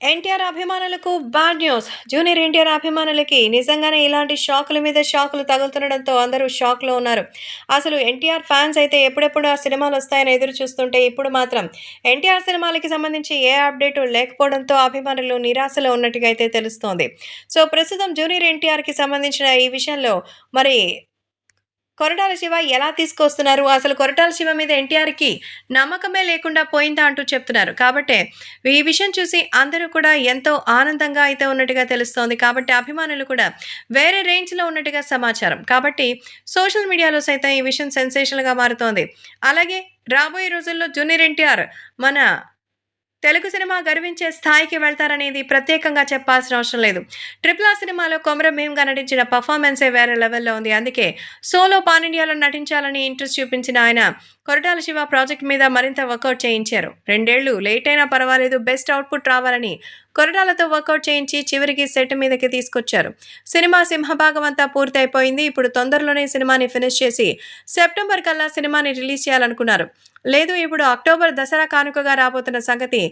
ఎన్టీఆర్ అభిమానులకు bad news. Junior NTR అభిమానులకి నిజంగానే ఇలాంటి షాకుల మీద షాకులు తగులుతుండడంతో అందరూ షాక్లో ఉన్నారు. అసలు ఎన్టీఆర్ ఫ్యాన్స్ అయితే ఎప్పుడెప్పుడు ఆ సినిమాలు వస్తాయని ఎదురు చూస్తుంటే ఇప్పుడు మాత్రం ఎన్టీఆర్ సినిమాలకి సంబంధించి ఏ అప్డేటు లేకపోవడంతో అభిమానులు నిరాశలో ఉన్నట్టుగా అయితే తెలుస్తోంది. సో ప్రస్తుతం జూనియర్ ఎన్టీఆర్కి సంబంధించిన ఈ విషయంలో మరి కొరటాల శివ ఎలా తీసుకొస్తున్నారు? అసలు కొరటాల శివ మీద ఎన్టీఆర్కి నమ్మకమే లేకుండా పోయిందా అంటూ చెప్తున్నారు. కాబట్టి ఈ విషయం చూసి అందరూ కూడా ఎంతో ఆనందంగా అయితే ఉన్నట్టుగా తెలుస్తోంది. కాబట్టి అభిమానులు కూడా వేరే రేంజ్లో ఉన్నట్టుగా సమాచారం. కాబట్టి సోషల్ మీడియాలో సైతం ఈ విషయం సెన్సేషన్గా మారుతోంది. అలాగే రాబోయే రోజుల్లో జూనియర్ ఎన్టీఆర్ మన తెలుగు సినిమా గర్వించే స్థాయికి వెళ్తారనేది ప్రత్యేకంగా చెప్పాల్సిన అవసరం లేదు. ట్రిపుల్ ఆ సినిమాలో కొమరం భీమ్గా నటించిన పర్ఫార్మెన్సే వేరే లెవెల్లో ఉంది. అందుకే సోలో పాన్ ఇండియాలో నటించాలని ఇంట్రెస్ట్ చూపించిన ఆయన కొరటాల శివ ప్రాజెక్ట్ మీద మరింత వర్కౌట్ చేయించారు. రెండేళ్ళు లేట్ అయినా పర్వాలేదు బెస్ట్ అవుట్పుట్ రావాలని కొరటాలతో వర్కౌట్ చేయించి చివరికి సెట్ మీదకి తీసుకొచ్చారు. సినిమా సింహభాగం అంతా పూర్తయిపోయింది. ఇప్పుడు తొందరలోనే సినిమాని ఫినిష్ చేసి సెప్టెంబర్ కల్లా సినిమాని రిలీజ్ చేయాలనుకున్నారు. లేదు ఇప్పుడు అక్టోబర్ దసరా కానుకగా రాబోతున్న సంగతి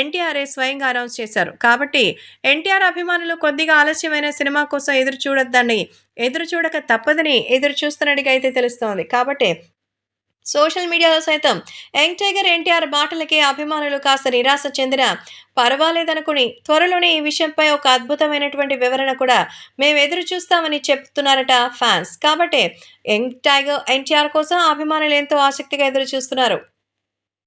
ఎన్టీఆర్ఏ స్వయంగా అనౌన్స్ చేశారు. కాబట్టి ఎన్టీఆర్ అభిమానులు కొద్దిగా ఆలస్యమైన సినిమా కోసం ఎదురు చూడొద్దని ఎదురు చూడక తప్పదని ఎదురు చూస్తున్నట్టుగా అయితే తెలుస్తోంది. కాబట్టి సోషల్ మీడియాలో సైతం యంగ్ టైగర్ ఎన్టీఆర్ మాటలకి అభిమానులు కాస్త నిరాశ చెందిన పర్వాలేదనుకుని త్వరలోనే ఈ విషయంపై ఒక అద్భుతమైనటువంటి వివరణ కూడా మేము ఎదురు చూస్తామని చెప్తున్నారట ఫ్యాన్స్. కాబట్టి యంగ్ టైగర్ ఎన్టీఆర్ కోసం అభిమానులు ఎంతో ఆసక్తిగా ఎదురు చూస్తున్నారు.